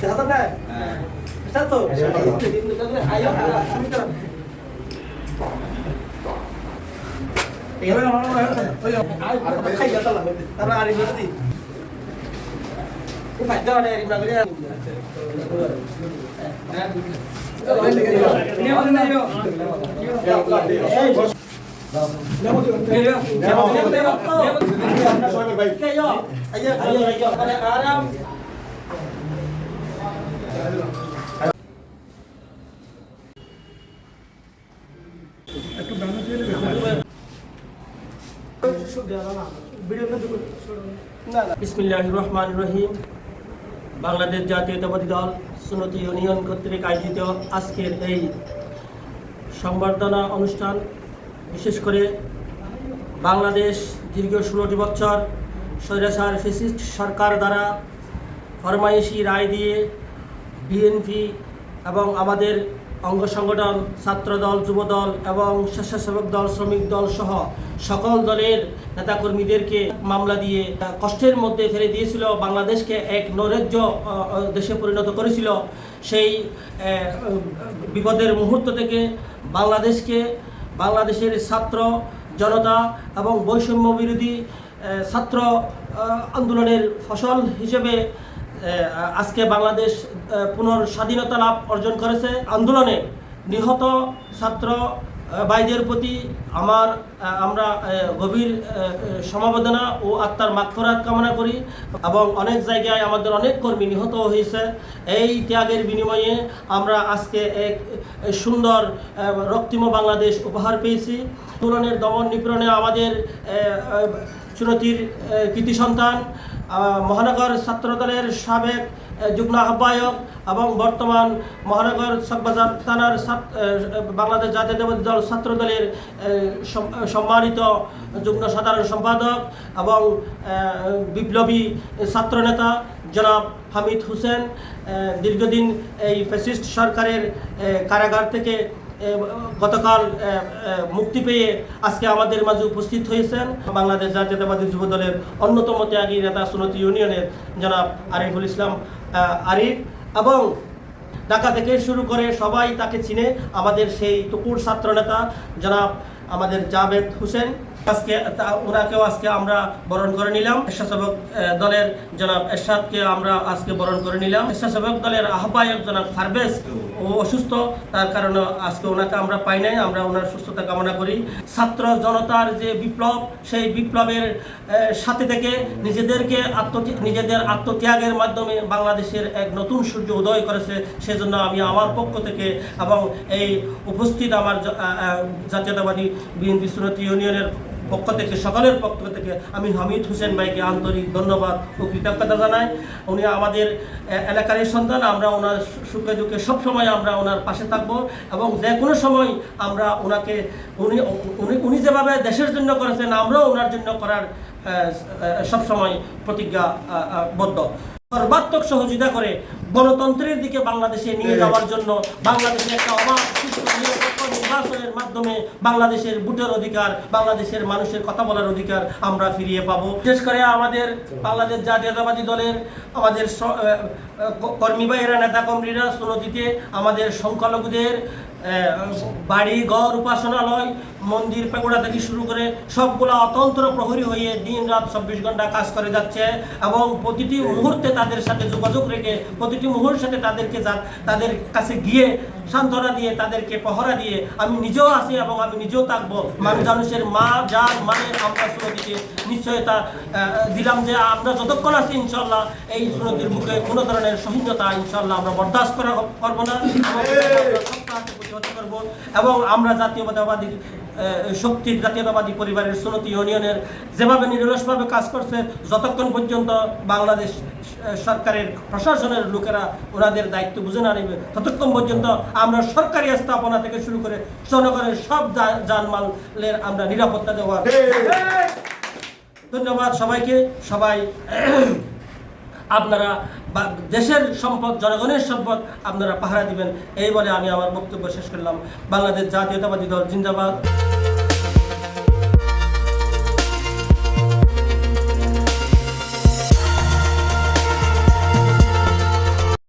হাসান না বুঝছেন তো আইয়া সমীকরণ এখানে আমার মনে হয় ওই আর কথা খাই যা তাহলে তারপর আর এগুলো দিই আরাম বাংলাদেশ জাতীয়তাবাদী দল সুনতি ইউনিয়ন কর্তৃক আয়োজিত আজকের এই সংবর্ধনা অনুষ্ঠান, বিশেষ করে বাংলাদেশ দীর্ঘ ষোলোটি বছর স্বৈরাচার ফেসিস্ট সরকার দ্বারা ফরমাইশি রায় দিয়ে বিএনপি এবং আমাদের অঙ্গ সংগঠন, ছাত্রদল, যুবদল এবং স্বেচ্ছাসেবক দল, শ্রমিক দল সহ সকল দলের নেতাকর্মীদেরকে মামলা দিয়ে কষ্টের মধ্যে ফেলে দিয়েছিল। বাংলাদেশকে এক নৈরাজ্য দেশে পরিণত করেছিল। সেই বিপদের মুহূর্ত থেকে বাংলাদেশকে, বাংলাদেশের ছাত্র জনতা এবং বৈষম্য বিরোধী ছাত্র আন্দোলনের ফসল হিসেবে আজকে বাংলাদেশ আহ, পুনর্স্বাধীনতা লাভ অর্জন করেছে। আন্দোলনে নিহত ছাত্র ভাইদের প্রতি আমার আমরা গভীর সমবেদনা ও আত্মার মাক্ষরাত কামনা করি এবং অনেক জায়গায় আমাদের অনেক কর্মী নিহত হয়েছে। এই ত্যাগের বিনিময়ে আমরা আজকে এক সুন্দর রক্তিম বাংলাদেশ উপহার পেয়েছি। তুলনের দমন নিপীড়নে আমাদের চুনতির কৃতি সন্তান মহানগর ছাত্রদলের সাবেক যুগ্ম আহ্বায়ক এবং বর্তমান মহানগর চকবাজার থানার বাংলাদেশ জাতীয়তাবাদী দল ছাত্রদলের সম্মানিত যুগ্ম সাধারণ সম্পাদক এবং বিপ্লবী ছাত্রনেতা জনাব হামিদ হোসেন দীর্ঘদিন এই ফ্যাসিস্ট সরকারের কারাগার থেকে গতকাল মুক্তি পেয়ে আজকে আমাদের মাঝে উপস্থিত হয়েছেন বাংলাদেশ জাতীয়তাবাদী যুব দলের অন্যতম ত্যাগী নেতা সুনতি ইউনিয়নের জনাব আরিফুল ইসলাম আরিফ এবং ঢাকা থেকে শুরু করে সবাই তাকে চিনে আমাদের সেই টুকুর ছাত্র নেতা জনাব আমাদের জাভেদ হোসেন। আজকে ওনাকেও আজকে আমরা বরণ করে নিলাম। স্বেচ্ছাসেবক দলের জনাব এরশাদকে আমরা আজকে বরণ করে নিলাম। স্বেচ্ছাসেবক দলের আহ্বায়ক জনাব ফারবেজ ও অসুস্থ, তার কারণে আজকে ওনাকে আমরা পাই নাই, আমরা ওনার সুস্থতা কামনা করি। ছাত্র জনতার যে বিপ্লব, সেই বিপ্লবের সাথে থেকে নিজেদেরকে আত্ম নিজেদের আত্মত্যাগের মাধ্যমে বাংলাদেশের এক নতুন সূর্য উদয় করেছে, সেজন্য আমি আমার পক্ষ থেকে এবং এই উপস্থিত আমার জাতীয়তাবাদী বিএনপি সুরতি ইউনিয়নের পক্ষ থেকে সকলের পক্ষ থেকে আমি হামিদ হোসেন ভাইকে আন্তরিক ধন্যবাদ ও কৃতজ্ঞতা জানাই। উনি আমাদের এলাকারই সন্তান আমরা ওনার সুখে দুঃখে সবসময় আমরা ওনার পাশে থাকব এবং যে কোনো সময় আমরা ওনাকে উনি উনি উনি যেভাবে দেশের জন্য করেছেন আমরাও ওনার জন্য করার সবসময় প্রতিজ্ঞা আহ, আহ, সর্বাত্মক সহযোগিতা করে গণতন্ত্রের দিকে বাংলাদেশে নিয়ে যাওয়ার জন্য বাংলাদেশে একটা অবাধ নির্বাচনের মাধ্যমে বাংলাদেশের ভোটের অধিকার, বাংলাদেশের মানুষের কথা বলার অধিকার আমরা ফিরিয়ে পাবো। বিশেষ করে আমাদের বাংলাদেশ জাতীয়তাবাদী দলের, আমাদের কর্মী ভাইয়েরা নেতা কর্মীরা সুনতিতে আমাদের সংখ্যালঘুদের বাড়ি, ঘর, উপাসনালয়, মন্দির পেগোড়া থেকে শুরু করে সবগুলো অতন্ত্র প্রহরী হয়ে দিন রাত চব্বিশ ঘণ্টা কাজ করে যাচ্ছে এবং প্রতিটি মুহূর্তে তাদের সাথে যোগাযোগ রেখে, প্রতিটি মুহূর্তের সাথে তাদেরকে তাদের কাছে গিয়ে সান্ত্বনা দিয়ে, তাদেরকে পহরা দিয়ে আমি নিজেও আছি এবং আমি নিজেও থাকব। মানুষ মানুষের মা যার মানে আমরা সুনদীকে নিশ্চয়তা দিলাম যে আমরা যতক্ষণ আছি ইনশাল্লাহ এই সুনদীর মুখে কোনো ধরনের সহিংসতা ইনশাল্লাহ আমরা বরদাস্ত করা করব না। এবং আমরা করব এবং আমরা জাতীয়তাবাদী শক্তির জাতীয়তাবাদী পরিবারের সুনতি ইউনিয়নের যেভাবে নিরলসভাবে কাজ করছে যতক্ষণ পর্যন্ত বাংলাদেশ সরকারের প্রশাসনের লোকেরা ওনাদের দায়িত্ব বুঝে না নেবে ততক্ষণ পর্যন্ত আমরা সরকারি স্থাপনা থেকে শুরু করে জনগণের সব জানমালের আমরা নিরাপত্তা দেওয়া। ধন্যবাদ সবাইকে। সবাই আপনারা বা- দেশের সম্পদ, জনগণের সম্পদ আপনারা পাহারা দিবেন। এই বলে আমি আমার বক্তব্য শেষ করলাম। বাংলাদেশ জাতীয়তাবাদী দল, জিন্দাবাদ।